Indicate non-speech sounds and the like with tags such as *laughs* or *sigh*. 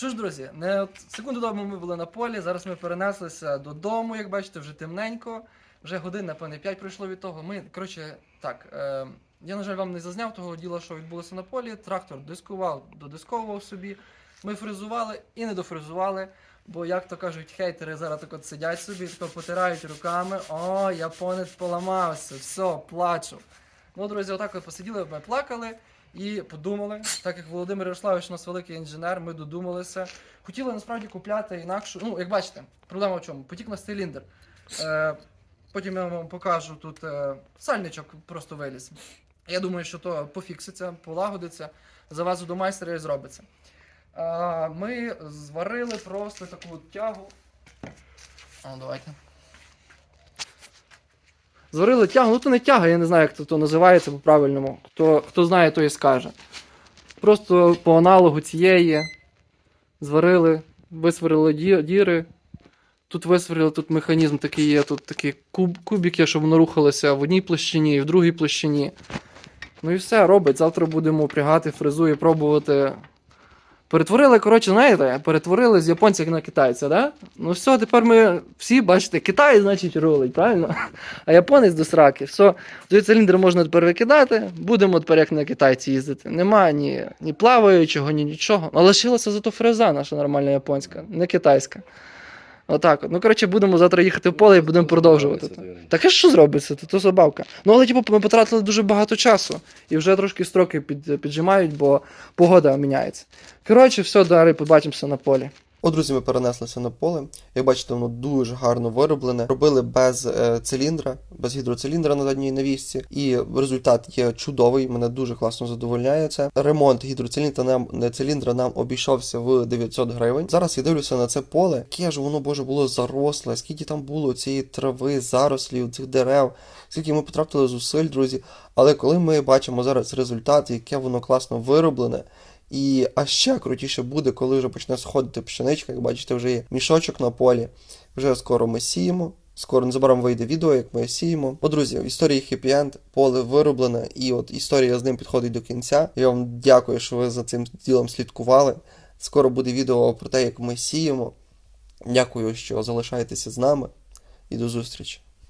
Що ж, друзі, не от секунду тому ми були на полі, зараз ми перенеслися додому, як бачите, вже темненько. Вже годин, напевне, 5 пройшло від того. Ми, коротше, так, е, я, на жаль, вам не зазняв того діла, що відбулося на полі. Трактор дискував, додисковував собі. Ми фрезували і не дофрезували. Бо, як то кажуть, хейтери зараз так от сидять собі, тако потирають руками. О, японець поламався, все, плачу. Ну, друзі, отак от посиділи, плакали і подумали, так як Володимир Ярославович у нас великий інженер, ми додумалися. Хотіли насправді купляти інакшу. Ну, як бачите, проблема в чому? Потік на циліндр. Е, потім я вам покажу тут е, сальничок просто виліз. Я думаю, що то пофікситься, полагодиться, завезу до майстра і зробиться. Е, ми зварили просто таку тягу. Ну, давайте. Зварили тягу, ну то не тяга, я не знаю, як це то називається по-правильному. Хто, хто знає, той і скаже. Просто по аналогу цієї зварили, висварили ді- діри. Тут висварили, тут механізм такий є, тут такий куб, кубик є, щоб воно рухалося в одній площині і в другій площині. Ну і все, робить. Завтра будемо прягати фрезу і пробувати. Перетворили, коротше, знаєте, перетворили з японця на китайця, да? Ну все, тепер ми всі, бачите, Китай, значить, рулить, правильно? *laughs* А японець до сраки. Все, той циліндр можна тепер викидати, будемо тепер як на китайці їздити. Нема ні, ні плаваючого, ні нічого. А лишилася зато фреза наша нормальна японська, не китайська. Отак. Ну, коротше, будемо завтра їхати в поле і будемо продовжувати. Так, Таке що зробиться? То, то забавка. Ну, але типу, ми потратили дуже багато часу. І вже трошки строки під, піджимають, бо погода міняється. Коротше, все, далі побачимося на полі. От, друзі, ми перенеслися на поле. Як бачите, воно дуже гарно вироблене. Робили без е, циліндра, без гідроциліндра на задній навісці. І результат є чудовий. Мене дуже класно задовольняє це. Ремонт гідроциліндра нам не циліндра нам обійшовся в 900 гривень. Зараз я дивлюся на це поле. Яке ж воно боже було заросле, скільки там було цієї трави, зарослів, цих дерев, скільки ми потратили зусиль, друзі. Але коли ми бачимо зараз результат, яке воно класно вироблене. І а ще крутіше буде, коли вже почне сходити пшеничка. Як бачите, вже є мішочок на полі. Вже скоро ми сіємо. Скоро незабаром вийде відео, як ми сіємо. О, друзі, в історії хеппі-енд поле вироблене, і от історія з ним підходить до кінця. Я вам дякую, що ви за цим ділом слідкували. Скоро буде відео про те, як ми сіємо. Дякую, що залишаєтеся з нами, і до зустрічі.